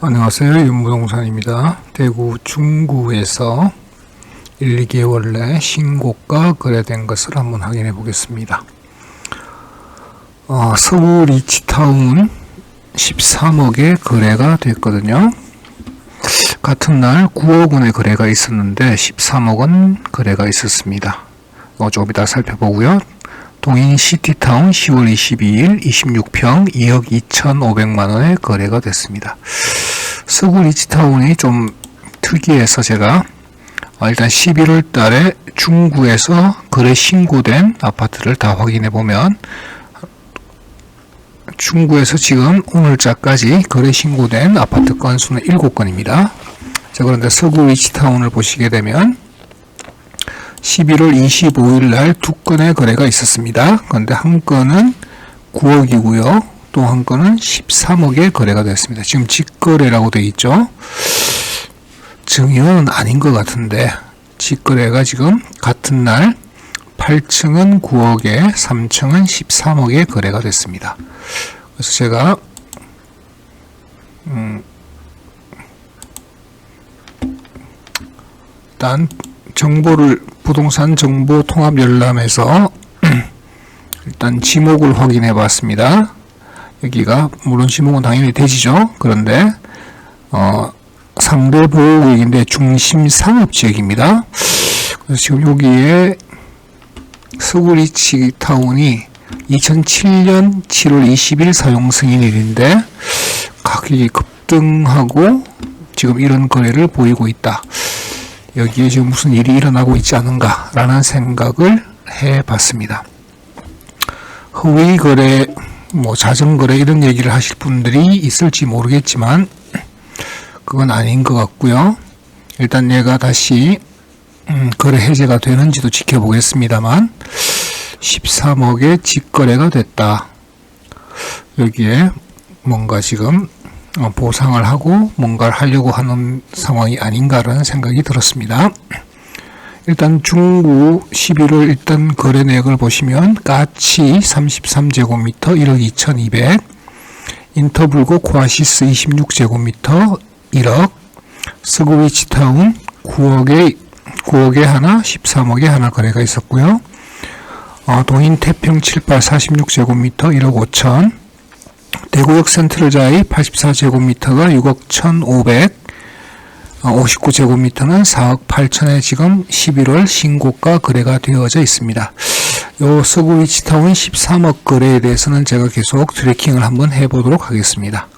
안녕하세요. 윤부동산입니다. 대구 중구에서 1, 2개월 내 신고가 거래된 것을 한번 확인해 보겠습니다. 어, 서울 리치타운 13억에 거래가 됐거든요. 같은 날 9억 원의 거래가 있었는데 13억은 거래가 있었습니다. 어, 조금 이따 살펴보고요. 동인 시티타운 10월 22일 26평 2억 2,500만 원에 거래가 됐습니다. 서구 리치타운이 좀 특이해서 제가 어, 일단 11월 달에 중구에서 거래 신고된 아파트를 다 확인해 보면 중구에서 지금 오늘자까지 거래 신고된 아파트 건수는 7건입니다. 자, 그런데 서구 리치타운을 보시게 되면 11월 25일 날 두 건의 거래가 있었습니다. 그런데 한 건은 9억이고요. 또 한 건은 13억에 거래가 됐습니다. 지금 직거래라고 되어 있죠. 증여는 아닌 것 같은데 직거래가 지금 같은 날 8층은 9억에 3층은 13억에 거래가 됐습니다. 그래서 제가 음 일단 정보를 부동산 정보 통합 열람에서 일단 지목을 확인해 봤습니다. 여기가 물론 지목은 당연히 대지죠. 그런데 어 상대 보호구역인데 중심 상업 지역입니다. 그래서 지금 여기에 서구리치 타운이 2007년 7월 20일 사용 승인일인데 가격이 급등하고 지금 이런 거래를 보이고 있다. 여기에 지금 무슨 일이 일어나고 있지 않은가라는 생각을 해봤습니다. 허위 거래, 뭐 자정 거래 이런 얘기를 하실 분들이 있을지 모르겠지만 그건 아닌 것 같고요. 일단 얘가 다시 음, 거래 해제가 되는지도 지켜보겠습니다만 13억의 직거래가 됐다. 여기에 뭔가 지금 어, 보상을 하고 뭔가를 하려고 하는 상황이 아닌가라는 생각이 들었습니다. 일단 중구 11월 일단 거래 내역을 보시면 까치 33제곱미터 1억 2200 인터블고 코아시스 26제곱미터 1억 스고비치타운 9억에 9억에 하나 13억에 하나 거래가 있었고요. 어, 동인 태평 78 46제곱미터 1억 5천 대구역 센트럴자이 84제곱미터가 6억 1,500, 59제곱미터는 4억 8천에 지금 11월 신고가 거래가 되어져 있습니다. 요 서구 위치타운 13억 거래에 대해서는 제가 계속 트래킹을 한번 해보도록 하겠습니다.